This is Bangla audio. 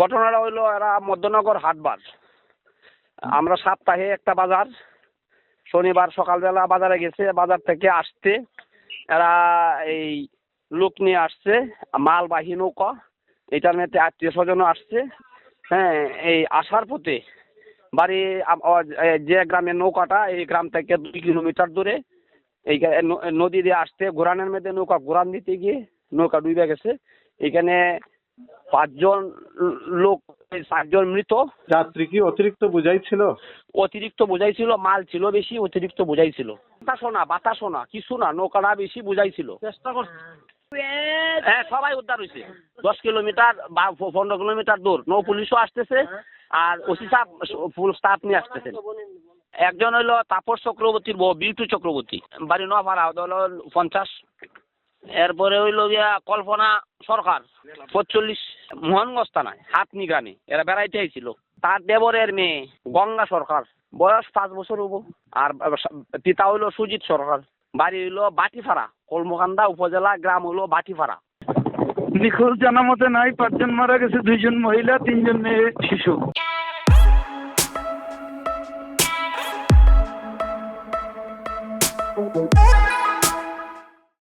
ঘটনাটা হইল এরা মধ্যনগর হাটবার আমরা সপ্তাহে একটা বাজার, শনিবার সকালবেলা বাজারে গেছে, বাজার থেকে আসতে এরা এই লোক নিয়ে আসছে, মালবাহী নৌকা এটার মধ্যে আত্মীয় স্বজনও আসছে হ্যাঁ এই আসার পথে বাড়ি যে গ্রামের নৌকাটা, এই গ্রাম থেকে দুই কিলোমিটার দূরে, এই নদী দিয়ে আসতে, ঘোরানের মধ্যে নৌকা ঘোরান দিতে গিয়ে নৌকা ডুবে গেছে। এখানে পাঁচজন লোক সাতজন মৃত। যাত্রী কি অতিরিক্ত বোঝাই ছিল? অতিরিক্ত বোঝাই ছিল মাল ছিল বেশি অতিরিক্ত বোঝাই ছিল। বাতাসও না বাতাসও না কিছু না নৌকাটা বেশি বোঝাই ছিল। চেষ্টা করছে। হ্যাঁ সবাই উদ্ধার হয়েছে। দশ কিলোমিটার বা পনেরো কিলোমিটার দূর। নৌ পুলিশও আসতেছে আর ওসি সাহেব ফুল স্টাফ নিয়ে আসতেছেন। একজন হইল তাপস চক্রবর্তীর বউ বিউটু চক্রবর্তী। বাড়ি নোয়াপাড়া হলো পঞ্চাশ। এরপরে হইল গিয়া কল্পনা সরকার। পঁচল্লিশ মোহনগঞ্জ থানায় হাতনি গ্রামে এরা বেড়াইতে আইছিল। তার দেবরের মেয়ে গঙ্গা সরকার। বয়স পাঁচ বছর হব। আর পিতা হইল সুজিত সরকার। বাড়ি হইল বাটিফাড়া কলমকান্দা উপজেলা গ্রাম হইল বাটিফাড়া। নিখোঁজ জানা মতে নাই পাঁচজন মারা গেছে দুইজন মহিলা তিনজন মেয়ে শিশু।